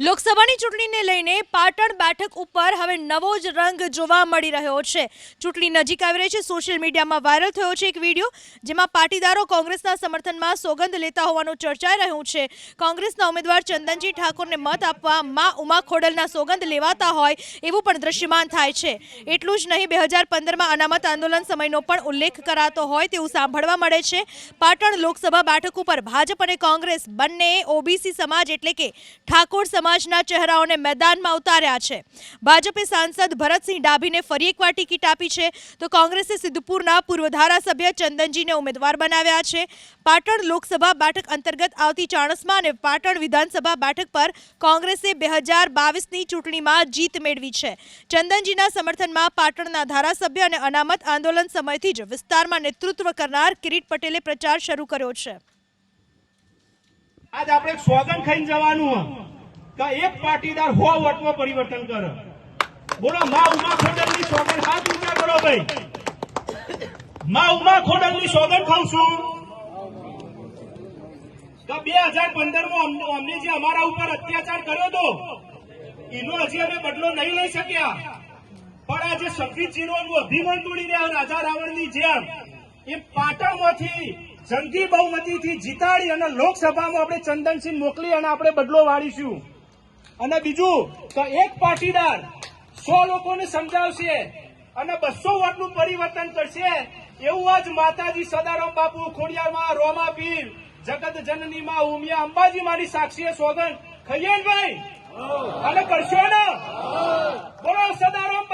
લોકસભાની ચૂંટણીને લઈને પાટણ બેઠક ઉપર હવે નવો જ રંગ જોવા મળી રહ્યો છે. ચૂંટણી નજીક આવી રહી છે. સોશિયલ મીડિયામાં વાયરલ થયો છે એક વીડિયો જેમાં પાટીદારો કોંગ્રેસના સમર્થનમાં સોગંદ લેતા હોવાનું ચર્ચાઈ રહ્યું છે. કોંગ્રેસના ઉમેદવાર ચંદનજી ઠાકોરને મત આપવા મા ઉમા ખોડલના સોગંદ લેવાતા હોય એવું પણ દ્રશ્યમાન થાય છે. એટલું જ નહીં, બે હજાર પંદરમાં અનામત આંદોલન સમયનો પણ ઉલ્લેખ કરાતો હોય તેવું સાંભળવા મળે છે. પાટણ લોકસભા બેઠક ઉપર ભાજપ અને કોંગ્રેસ બંને ઓબીસી સમાજ એટલે કે ઠાકોર સમાજના ચહેરાઓને મેદાનમાં ઉતાર્યા છે. ભાજપે સાંસદ ભરતસિંહ ડાભીને ફરી એકવાર ટિકિટ આપી છે. તો કોંગ્રેસે સિદ્ધપુરના પૂર્વ ધારાસભ્ય ચંદનજીને ઉમેદવાર બનાવ્યા છે. પાટણ લોકસભા બેઠક અંતર્ગત આવતી ચાણસ્મા અને પાટણ વિધાનસભા બેઠક પર કોંગ્રેસે બે હજાર ચૂંટણીમાં જીત મેળવી છે. ચંદનજીના સમર્થનમાં પાટણના ધારાસભ્ય અને અનામત આંદોલન સમયથી જ વિસ્તારમાં નેતૃત્વ કરનાર કિરીટ પટેલે પ્રચાર શરૂ કર્યો છે. આજ આપણે સોગન ખાઈને જવાનું કે એક પાટીદાર હો વટમાં પરિવર્તન કરો. બોલો, મા ઉમા ખોડલની સોગન હાથ ઊંચા કરો ભાઈ. મા ઉમા ખોડલની સોગન ખાઉં છું. કે બે હજાર પંદરમાં અમને જે અમારા ઉપર અત્યાચાર કર્યો હતો એનો હજી અમે બદલો નહીં લઈ શક્યા. પણ આજે શક્તિજીનો અભિમાન તોડી રહ્યા રાજા રાવણની જેમ એ પાટણમાંથી જંગી બહુમતીથી જીતાડી અને લોકસભામાં આપણે ચંદનસિંહ મોકલી અને આપણે બદલો વાળીશું. અને બીજું તો એક પાટીદાર સો લોકોને સમજાવશે અને બસો વર્ષનું પરિવર્તન કરશે એવું આજ માતાજી સદારામ બાપુ ખોડિયારમાં રોમા પીર જગત જનની માં ઉમિયા અંબાજી મારી સાક્ષીએ સોગન ખૈયાનભાઈ અને કરશો ને? બોલો સદારામ